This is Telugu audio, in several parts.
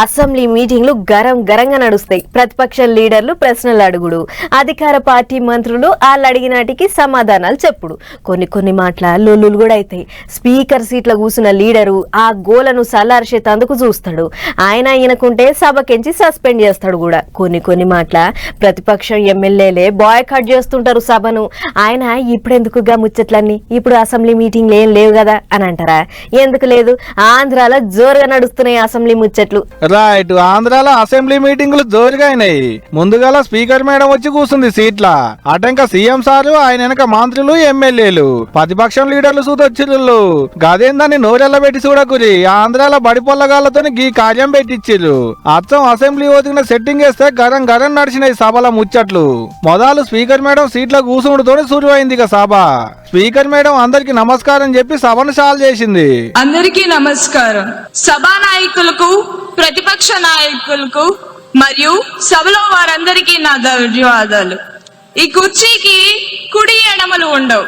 అసెంబ్లీ మీటింగ్లు గరం గరంగా నడుస్తాయి. ప్రతిపక్ష లీడర్లు ప్రశ్నలు అడుగుడు. అధికార పార్టీ మంత్రులు వాళ్ళు అడిగినాటికి సమాధానాలు చెప్పుడు. కొన్ని కొన్ని మాటల లొల్లులు కూడా అవుతాయి స్పీకర్ సీట్లో కూసిన లీడరు ఆ గోలను సల్లార్చేతందుకు చూస్తాడు. ఆయన ఈయనకుంటే సభకెంచి సస్పెండ్ చేస్తాడు కూడా. కొన్ని కొన్ని మాటల ప్రతిపక్షం ఎమ్మెల్యేలే బాయ్ కట్ చేస్తుంటారు సభను. ఆయన ఇప్పుడెందుకుగా ముచ్చట్లన్నీ? ఇప్పుడు అసెంబ్లీ మీటింగ్లు ఏం లేవు కదా అని అంటారా? ఎందుకు లేదు? ఆంధ్రాలో జోరుగా నడుస్తున్నాయి అసెంబ్లీ ముచ్చట్లు. రైట్ ఆంధ్రాలో అసెంబ్లీ మీటింగులు జోరుగా అయినాయి ముందుగాల స్పీకర్ మేడం వచ్చి కూర్చుంది సీట్ల. అటంక సీఎం సారు ఆయన వెనక మంత్రులు ఎమ్మెల్యేలు. ప్రతిపక్షం లీడర్లు సూతొచ్చిర్రు. గదేందని నోరెల్ల పెట్టి చూడకురి. ఆంధ్రాలో బడిపొల్లగాళ్ళతో గీ కార్యం పెట్టించిర్రు అచ్చం అసెంబ్లీ ఒదిగిన సెట్టింగ్ వేస్తే గరం గరం నడిచినాయి సభల ముచ్చట్లు. మొదలు స్పీకర్ మేడం సీట్ల కూసుముడుతోనే సురువైంది ఇక సభ. స్పీకర్ మేడం అందరికి నమస్కారం చెప్పి సభను సాల్ చేసింది. అందరికీ నమస్కారం. సభా నాయకులకు ప్రతిపక్ష నాయకులకు మరియు సభలో వారందరికీ నా ధన్యవాదాలు. ఈ కుర్చీకి కుడి ఎడమలు ఉండవు.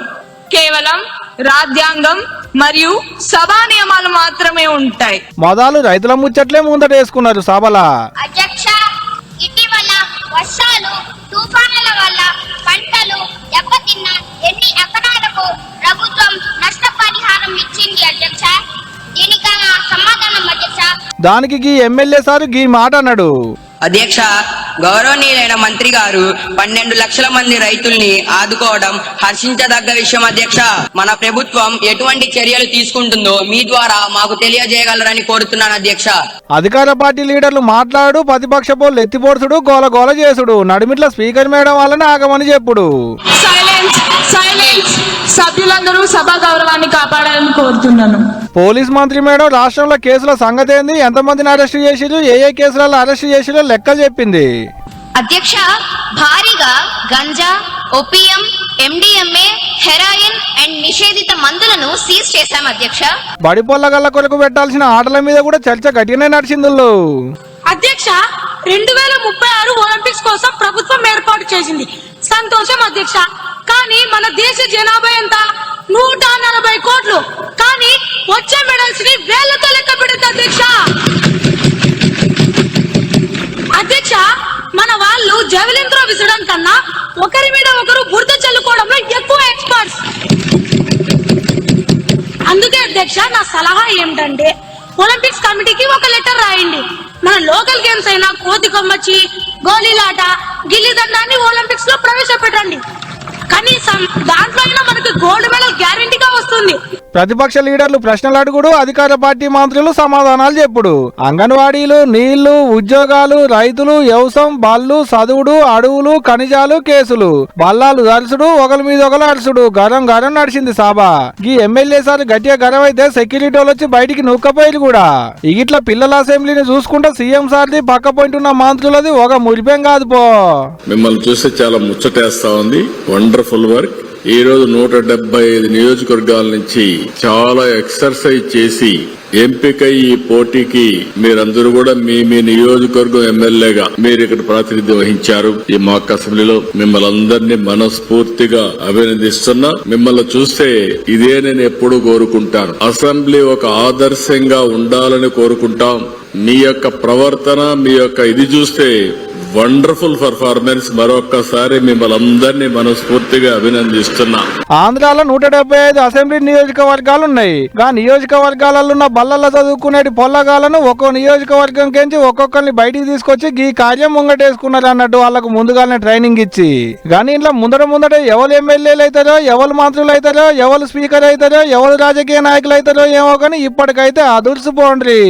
కేవలం రాజ్యాంగం మరియు సభా నియమాలు మాత్రమే ఉంటాయి. మొదలు రైతుల ముచ్చట్లే ముందటేసుకున్నారు సభల. దానికి గీ ఎమ్మెల్యే సారు గీ మాట అన్నాడు. అధ్యక్ష గౌరవనీయులైన మంత్రి గారు పన్నెండు లక్షల మంది రైతుల్ని ఆదుకోవడం హర్షించదగ్గ విషయం అధ్యక్ష. మన ప్రభుత్వం ఎటువంటి చర్యలు తీసుకుంటుందో మీ ద్వారా మాకు తెలియజేయగలరని కోరుతున్నాను అధ్యక్ష. అధికార పార్టీ లీడర్లు మాట్లాడు ప్రతిపక్ష పోలు ఎత్తిపోడ్చుడు గోల గోల చేసుడు. నడిమిట్ల స్పీకర్ మేడం వల్లనే ఆగమని చెప్పుడు. సైలెన్స్ సైలెన్స్ సభ్యులందరూ సభా గౌరవాన్ని కాపాడాలని కోరుతున్నాను. పోలీస్ మంత్రి మేడం రాష్ట్రంలో కేసుల సంగతి ఏంది? ఎంతమందిని అరెస్ట్ చేసిరు ఏ ఏ కేసులలో అరెస్ట్ చేసిరో లెక్కలు చెప్పింది. అధ్యక్ష భారీగా ganja opium MDMA heroin and నిషేధిత మందులను సీజ్ చేశాం అధ్యక్ష. బడి పొల్లగల్ల కొరకు పెట్టాల్సిన ఆటల మీద కూడా చర్చ గట్టిగానే నడిచిందుల్లో. అధ్యక్ష రెండు వేల ముప్పై ఆరు ఒలింపిక్స్ కోసం ప్రభుత్వం ఏర్పాటు చేసింది. సంతోషం అధ్యక్ష. కానీ మన దేశ జనాభా ఎంత? నూట నలభై కోట్లు. కానీ వచ్చే మెడల్స్ని వేలతో లెక్క పెడుతుంది అధ్యక్ష. అధ్యక్ష మన వాళ్ళు జవలిన్ త్రో విసడం కన్నా ఒకరి మీద ఒకరు బురద చల్లుకోవడంలో ఎక్కువ ఎక్స్పర్ట్స్ అందుకే అధ్యక్ష నా సలహా ఏమిటంటే ఒలింపిక్స్ కమిటీకి ఒక లెటర్ రాయండి. మన లోకల్ గేమ్స్ అయినా కోతి కొమ్మచ్చి గోళీలాట గిల్లి దండాన్ని ఒలింపిక్స్లో ప్రవేశపెట్టండి. కనీసం దాంట్లో అయినా మనకి గోల్డ్ మెడల్ గ్యారంటీగా వస్తుంది. ప్రతిపక్ష లీడర్లు ప్రశ్నలు అడుగుడు అధికార పార్టీ మంత్రులు సమాధానాలు చెప్పుడు. అంగన్వాడీలు నీళ్ళు ఉద్యోగాలు రైతులు వ్యవసాయం బళ్ళు చదువుడు అడవులు ఖనిజాలు కేసులు. బల్లాలు దరుసుడు ఒకరి మీద ఒకరు అరుసుడు గరం గరం నడిచింది సభ. ఈ ఎమ్మెల్యే సార్ గట్టిగా గరం అయితే సెక్యూరిటీ వాళ్ళు వచ్చి బయటికి నూక్కపోయారు కూడా. ఇగిట్ల పిల్లల అసెంబ్లీని చూసుకుంటే సీఎం సార్ది పక్క పోయింట్ ఉన్న మంత్రులది ఒక మురిపేం కాదు పో. మిమ్మల్ని చూస్తే చాలా ముచ్చటేస్తా ఉంది. వండర్ఫుల్ వర్క్ ఈ రోజు నూట డెబ్బై ఐదు నియోజకవర్గాల నుంచి చాలా ఎక్సర్సైజ్ చేసి ఎంపికై ఈ పోటీకి మీరందరూ కూడా మీ మీ నియోజకవర్గం ఎమ్మెల్యేగా మీరు ఇక్కడ ప్రాతినిధ్యం వహించారు. ఈ మాక్ అసెంబ్లీలో మిమ్మల్ని అందరినీ మనస్ఫూర్తిగా అభినందిస్తున్నా. మిమ్మల్ని చూస్తే ఇదే నేను ఎప్పుడూ కోరుకుంటాను. అసెంబ్లీ ఒక ఆదర్శంగా ఉండాలని కోరుకుంటాం. మీ యొక్క ప్రవర్తన మీ యొక్క ఇది చూస్తే వండర్ఫుల్ పర్ఫార్మెన్స్ మరొక్కసారి మిమ్మల్ని అందరినీ మనస్ఫూర్తిగా అభినందిస్తున్నా. ఆంధ్రాలో నూట డెబ్బై ఐదు అసెంబ్లీ నియోజకవర్గాలు ఉన్నాయి ఆ నియోజకవర్గాలలో ఉన్న బల్లల్లో చదువుకునేటి పొల్లగాలను ఒక్కో నియోజకవర్గం కెంచి ఒక్కొక్కరిని బయటికి తీసుకొచ్చి ఈ కార్యం ముంగటేసుకున్నారు అన్నట్టు వాళ్ళకు ముందుగానే ట్రైనింగ్ ఇచ్చి. కానీ ఇంట్లో ముందర ముందట ఎవరు ఎమ్మెల్యేలు అవుతారో ఎవరు మంత్రులు అవుతారో ఎవరు స్పీకర్ అవుతారో ఎవరు రాజకీయ నాయకులు అవుతారో ఏమో కానీ ఇప్పటికైతే అదుర్సు పోండ్రి